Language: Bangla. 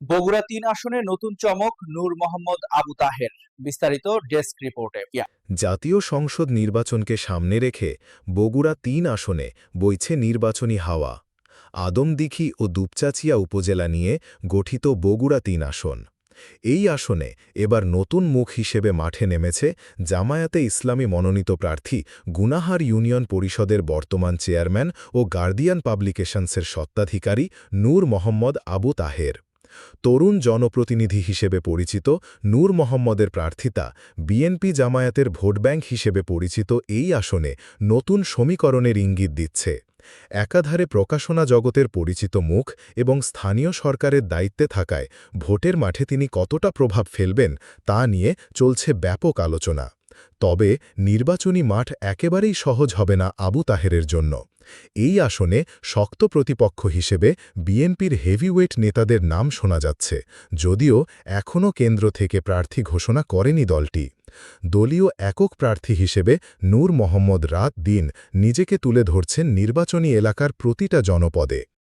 বগুড়া তিন আসনে নতুন চমক নূর মোহাম্মদ আবু তাহের। বিস্তারিত ডেস্ক রিপোর্টে। জাতীয় সংসদ নির্বাচনকে সামনে রেখে বগুড়া তিন আসনে বইছে নির্বাচনী হাওয়া। আদমদিঘি ও দুপচাচিয়া উপজেলা নিয়ে গঠিত বগুড়া তিন আসন। এই আসনে এবার নতুন মুখ হিসেবে মাঠে নেমেছে জামায়াতে ইসলামী মনোনীত প্রার্থী গুনাহার ইউনিয়ন পরিষদের বর্তমান চেয়ারম্যান ও গার্ডিয়ান পাবলিকেশনসের সত্ত্বাধিকারী নূর মোহাম্মদ আবু তাহের। তরুণ জনপ্রতিনিধি হিসেবে পরিচিত নূর মোহাম্মদের প্রার্থিতা বিএনপি জামায়াতের ভোটব্যাংক হিসেবে পরিচিত এই আসনে নতুন সমীকরণের ইঙ্গিত দিচ্ছে। একাধারে প্রকাশনা জগতের পরিচিত মুখ এবং স্থানীয় সরকারের দায়িত্বে থাকায় ভোটের মাঠে তিনি কতটা প্রভাব ফেলবেন তা নিয়ে চলছে ব্যাপক আলোচনা। তবে নির্বাচনী মাঠ একেবারেই সহজ হবে না আবু তাহেরের জন্য। এই আসনে শক্ত প্রতিপক্ষ হিসেবে বিএনপির হেভিওয়েট নেতাদের নাম শোনা যাচ্ছে, যদিও এখনও কেন্দ্র থেকে প্রার্থী ঘোষণা করেনি দলটি। দলীয় একক প্রার্থী হিসেবে নূর মোহাম্মদ রাত দিন নিজেকে তুলে ধরছেন নির্বাচনী এলাকার প্রতিটা জনপদে।